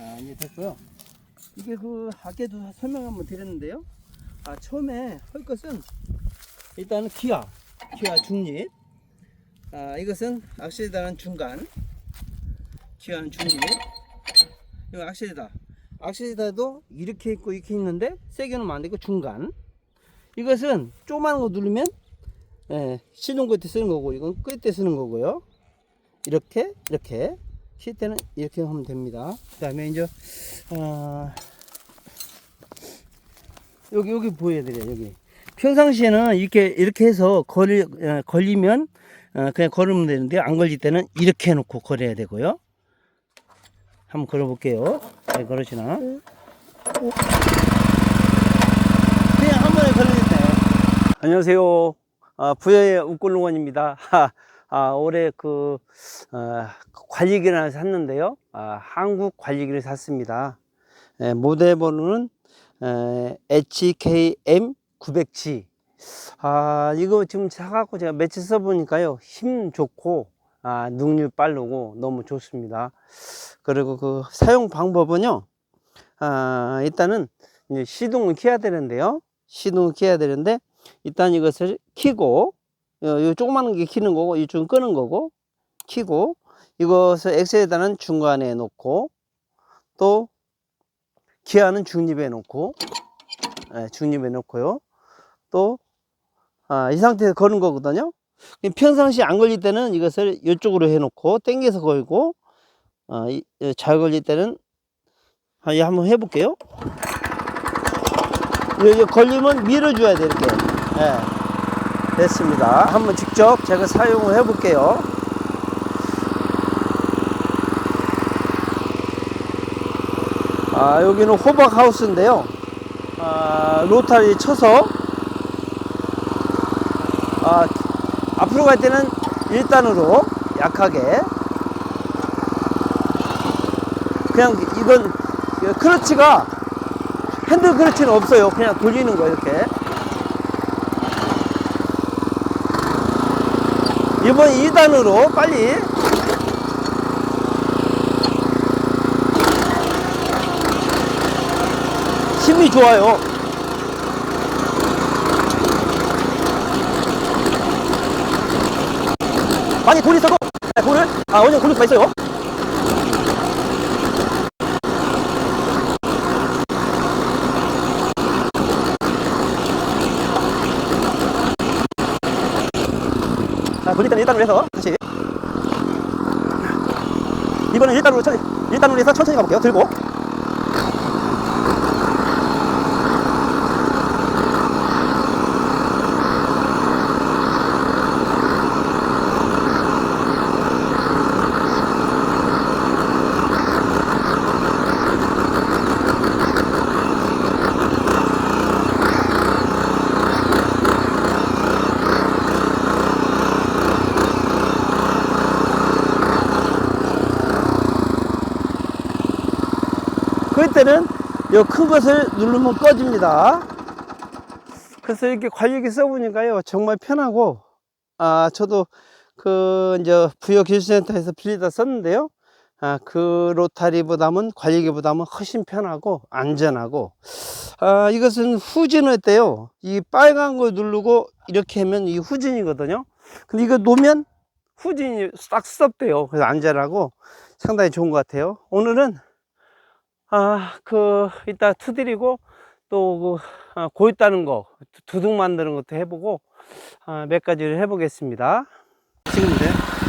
아, 이제 됐고요. 이게 그 아까도 설명 한번 드렸는데요. 아, 처음에 할 것은 일단은 기아, 기아 중립. 아, 이것은 악실이다는 중간. 기아는 중립. 이거 악실이다. 악실이다도 이렇게 있고 이렇게 있는데 세게 놓으면 안 되고 중간. 이것은 조그만 거 누르면 예, 시동 끌때 쓰는 거고 이건 끌때 쓰는 거고요. 이렇게 이렇게 쉴 때는 이렇게 하면 됩니다. 그 다음에 이제 어, 여기 여기 보여드려요 여기 평상시에는 이렇게 이렇게 해서 걸리 어, 걸리면 어, 그냥 걸으면 되는데 안 걸릴 때는 이렇게 해놓고 걸어야 되고요. 한번 걸어볼게요. 잘 걸으시나? 그냥 한 번에 걸리겠다. 안녕하세요. 아, 부여의 웃골농원입니다. 하, 아, 올해 그, 어, 관리기를 샀는데요. 아, 한국 관리기를 샀습니다. 에, 모델 번호는 에, HKM 900G. 아, 이거 지금 사갖고 제가 며칠 써보니까요. 힘 좋고, 아, 능률 빠르고 너무 좋습니다. 그리고 그 사용 방법은요. 아, 일단은 이제 시동을 켜야 되는데요. 시동을 켜야 되는데, 일단 이것을 키고, 요, 요 조그마한 게 키는 거고, 이쪽은 끄는 거고, 키고, 이것을 엑셀에다는 중간에 놓고, 또, 기아는 중립에 놓고, 예, 중립에 놓고요. 또, 아, 이 상태에서 거는 거거든요. 평상시 안 걸릴 때는 이것을 이쪽으로 해놓고, 당겨서 걸고, 아, 이, 이, 잘 걸릴 때는, 아, 이 한번 해볼게요. 여기 걸리면 밀어줘야 돼, 이렇게. 예. 됐습니다. 한번 직접 제가 사용을 해 볼게요. 아, 여기는 호박 하우스인데요. 아, 로타리 쳐서, 아, 앞으로 갈 때는 1단으로 약하게. 그냥 이건 크러치가 핸들 크러치는 없어요. 그냥 돌리는 거 이렇게. 이번 2단으로 빨리 힘이 좋아요. 많이 돌리서도 돌을 아 어느 정도 돌릴 수가 있어요. 때는 1단으로 해서 다시 이번엔 1단으로 천 1단으로 해서 천천히 가볼게요. 들고 그때는 이큰 것을 누르면 꺼집니다. 그래서 이렇게 관리기 써보니까요 정말 편하고 아 저도 그 이제 부여 기술센터에서 빌리다 썼는데요. 아, 그 로타리보다는 관리기보다는 훨씬 편하고 안전하고 아, 이것은 후진을 때요. 이 빨간 거 누르고 이렇게 하면 이 후진이거든요. 근데 이거 놓으면 후진이 싹 스톱돼요. 그래서 안전하고 상당히 좋은 것 같아요. 오늘은 아, 그, 이따 투드리고, 또, 그, 아, 고 있다는 거, 두둑 만드는 것도 해보고, 아, 몇 가지를 해보겠습니다. 돼?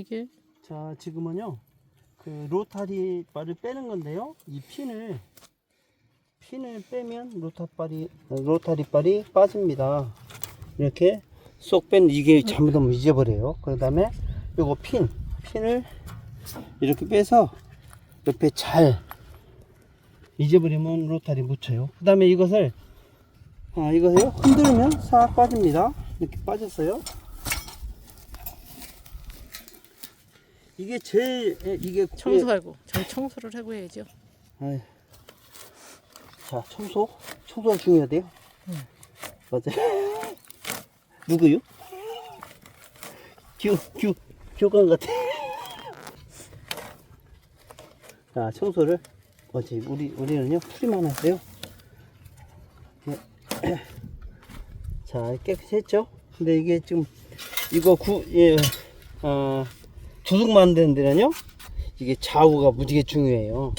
이게? 자, 지금은요, 그 로타리 바를 빼는 건데요. 이 핀을, 핀을 빼면 로타발이, 로타리 발이 빠집니다. 이렇게 쏙 뺀, 이게 잘못하면 잊어버려요. 그 다음에 요거 핀, 핀을 이렇게 빼서 옆에 잘 잊어버리면 로타리 묻혀요. 그 다음에 이것을, 아, 이것을 흔들면 싹 빠집니다. 이렇게 빠졌어요. 이게 제일, 예, 이게 청소하고. 전 청소를 하고 해야죠. 아이. 자, 청소. 청소가 중요하대요. 맞아요. 누구요? 교, 교, 교관 같아. 자, 청소를, 어지 우리, 우리는요, 풀이만 하세요. 자, 깨끗이 했죠? 근데 이게 지금, 이거 구, 예, 어, 두둑 만드는 데는요, 이게 좌우가 무지개 중요해요.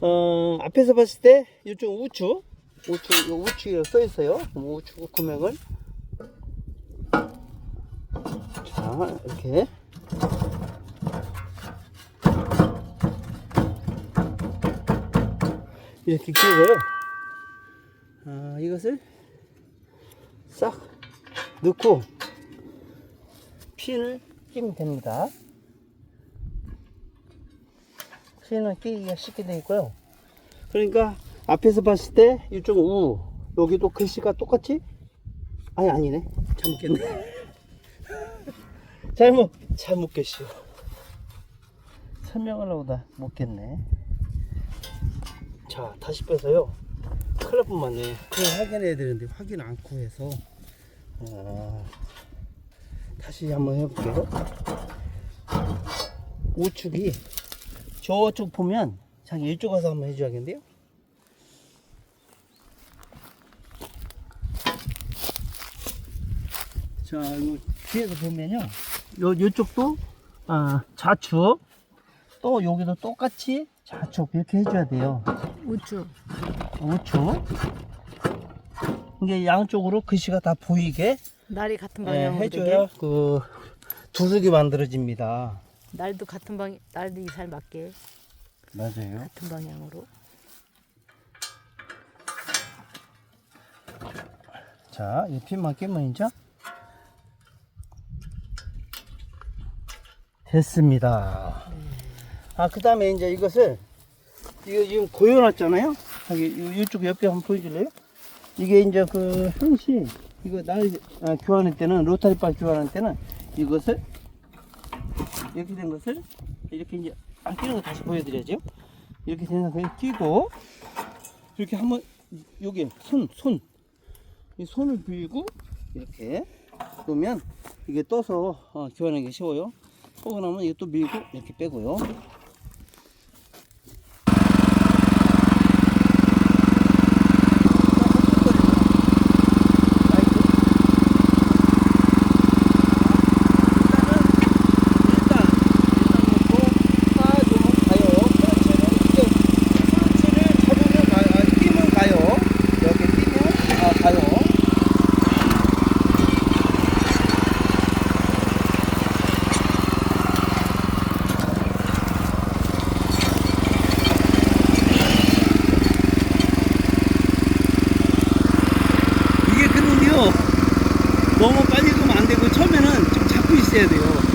어, 앞에서 봤을 때 이쪽 우측 우측 요 우측이라고 써 있어요. 우측 구명을 자 이렇게 이렇게 끼고요. 아, 이것을 싹 넣고 핀을 끼면 됩니다. 핀은 끼기가 쉽게 되어 있고요. 그러니까 앞에서 봤을 때 이쪽 우 여기도 글씨가 똑같이? 아니 아니네. 잘못겠네. 잘못 잘못 글씨요. 설명하려고 다 못겠네. 자 다시 빼서요. 날 뻔맞네. 그걸 확인해야 되는데 확인 않고 해서. 아, 다시 한번 해볼게요. 우측이 저쪽 보면 자기 이쪽 가서 한번 해줘야겠는데요? 자, 이거 뒤에서 보면요. 요, 요쪽도, 아, 좌측. 또 여기도 똑같이 좌측 이렇게 해줘야 돼요. 우측. 우측. 이게 양쪽으로 글씨가 다 보이게 날이 같은 예, 방향으로 해줘야 되게. 그 두둑이 만들어집니다. 날도 같은 방 날도 이살 맞게 맞아요. 같은 방향으로. 자, 이 핀만 끼면 이제 됐습니다. 아, 그 다음에 이제 이것을 이거 지금 고여놨잖아요. 여기 이- 이쪽 옆에 한번 보여줄래요? 이게 이제 그 현시 이거 날 아, 교환할 때는 로타리 바 교환할 때는 이것을 이렇게 된 것을 이렇게 이제 안 끼는 거 다시 보여드려야죠. 이렇게 된 것을 끼고 이렇게 한번 여기 손 손. 이 손을 빌고 이렇게 놓으면 이게 떠서 어, 교환하기 쉬워요. 나면 이게 또 밀고 이렇게 빼고요. 이게 그는요 너무 빨리 가면 안 되고 처음에는 좀 잡고 있